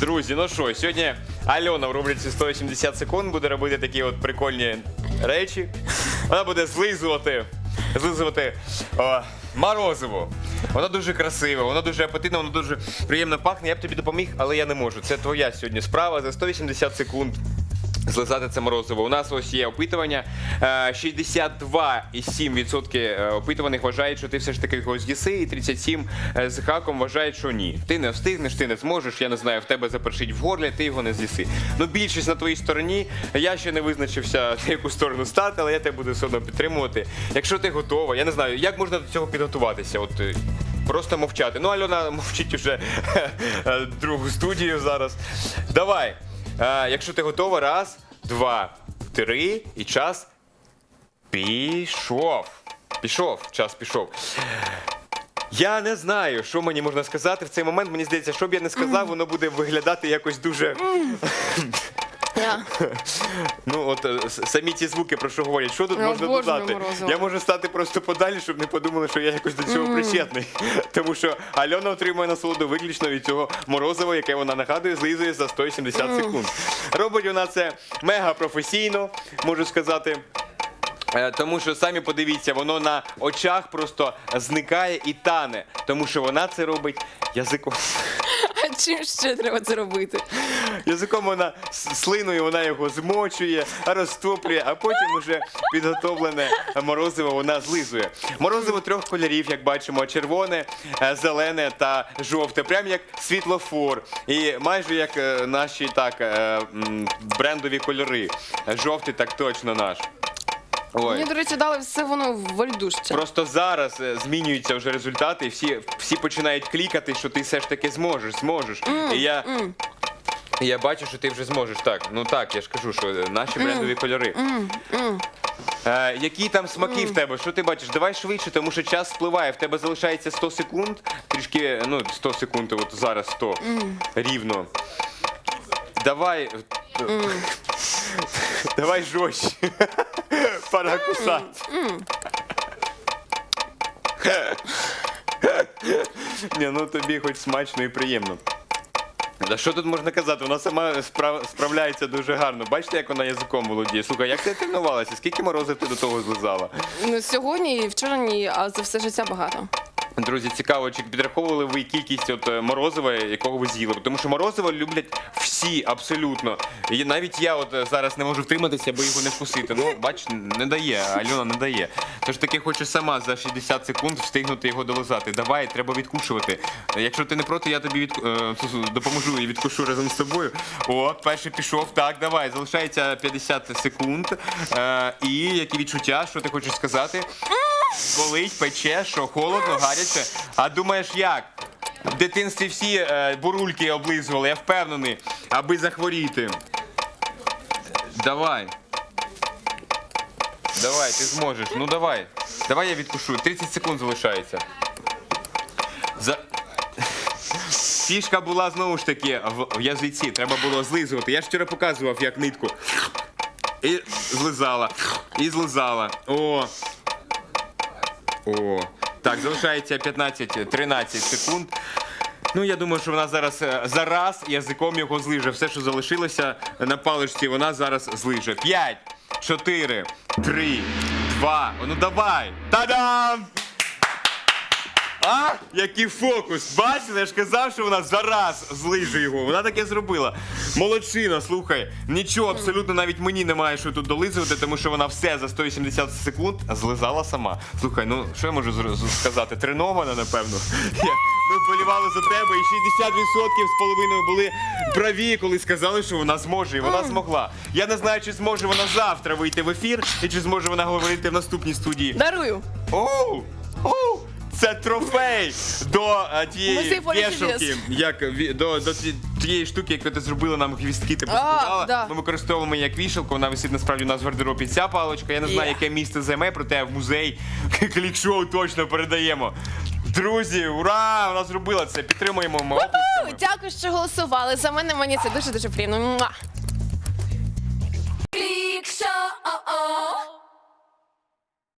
Друзі, ну що, сьогодні Альона в рубриці 180 секунд буде робити такі от прикольні речі. Вона буде злизувати, злизувати о, морозиво. Воно дуже красиве, воно дуже апетитне, воно дуже приємно пахне. Я б тобі допоміг, але я не можу. Це твоя сьогодні справа за 180 секунд. Злизати це морозиво. У нас ось є опитування. Е, 62,7% е, опитуваних вважають, що ти все ж таки його з'їси, і 37 е, з хаком вважають, що ні. Ти не встигнеш, ти не зможеш. Я не знаю, в тебе запершить в горлі, ти його не з'їси. Ну, більшість на твоїй стороні. Я ще не визначився, на яку сторону стати, але я тебе буду все одно підтримувати. Якщо ти готова, я не знаю, як можна до цього підготуватися. От е, Просто мовчати. Ну, Альона мовчить уже е, другу студію зараз. Давай. Е, якщо ти готова, раз, два, три, і час пішов. Пішов, час пішов. Я не знаю, що мені можна сказати в цей момент. Мені здається, що б я не сказав, воно буде виглядати якось дуже. Я. Ну, от е, с- самі ці звуки про що говорять, що тут Я можна обожнюю додати? Я можу стати просто подалі, щоб не подумали, що я якось до цього причетний. Тому що Альона отримує насолоду виключно від цього морозива, яке вона нагадує, злизує за 170 секунд. Робить вона це мега професійно, можу сказати. Е, Тому що самі подивіться, воно на очах просто зникає і тане, тому що вона це робить язиком. Чим ще треба це робити? Язиком вона слиною вона його змочує, розтоплює, а потім уже підготовлене морозиво вона злизує. Морозиво трьох кольорів, як бачимо, червоне, е, зелене та жовте, прям як світлофор. І майже як е, наші так е, брендові кольори. Жовтий так точно наш. Ой. Мені, до речі, дали все воно в льдушці. Просто зараз е, змінюються вже результати, і всі, всі починають клікати, що ти все ж таки зможеш, зможеш. і я, і я бачу, що ти вже зможеш. Так, ну так, я ж кажу, що е, наші брендові кольори. Е, які там смаки в тебе? Що ти бачиш? Давай швидше, тому що час спливає. В тебе залишається 100 секунд. Трішки, ну, 100 секунд, от зараз 100. Рівно. Давай. е, Давай жорстче. Пора кусати. Ні, ну тобі хоч смачно і приємно. Да що тут можна казати? Вона сама справ- справляється дуже гарно. Бачите, як вона язиком володіє? Слухай, як ти тренувалася? Скільки морозив ти до того злизала? Ну, сьогодні і вчора ні, а за все життя багато. Друзі, цікаво, чи підраховували ви кількість от е, морозива, якого ви з'їли? Тому що морозиво люблять всі абсолютно. І навіть я от е, зараз не можу втриматися, аби його не вкусити. Ну, бач, не дає, Альона не дає. Тож таки хочу сама за 60 секунд встигнути його долизати. Давай, треба відкушувати. Якщо ти не проти, я тобі від... е, допоможу і відкушу разом з тобою. О, перший пішов. Так, давай. Залишається 50 секунд. І які відчуття, що ти хочеш сказати? Болить, пече, що холодно, гаряче. А думаєш як? В дитинстві всі е, бурульки облизували, я впевнений, аби захворіти. Давай. Давай, ти зможеш. Ну давай. Давай я відкушу. 30 секунд залишається. За... Фішка була знову ж таки в, в язиці. Треба було злизувати. Я ж вчора показував, як нитку. І злизала. І злизала. О. О. Так, залишається 15-13 секунд. Ну, я думаю, що вона зараз е, зараз язиком його злиже. Все, що залишилося на паличці, вона зараз злиже. 5, 4, 3, 2. Ну давай! Та-дам! А? Який фокус! Бачите, я ж казав, що вона зараз злиже його. Вона таке зробила. Молодчина, слухай. Нічого, абсолютно навіть мені немає що тут долизувати, тому що вона все за 180 секунд злизала сама. Слухай, ну що я можу з- сказати? Тренована, напевно. Я- Ми вболівали за тебе, і 60% з половиною були праві, коли сказали, що вона зможе, і вона змогла. Я не знаю, чи зможе вона завтра вийти в ефір, і чи зможе вона говорити в наступній студії. Дарую. Оу! Оу! Це трофей до е, тієї Музей вішалки, як ві- до, до ті- тієї штуки, яку ти зробила нам гвістки, ти поспівала. да. Ми використовуємо її як вішалку, вона висить насправді у нас в гардеробі. Ця паличка. Я не знаю, Є. яке місце займе, проте в музей клік-шоу точно передаємо. Друзі, ура! Вона зробила це. Підтримуємо ми оплесками. Дякую, що голосували. За мене мені це дуже дуже приємно. Муа!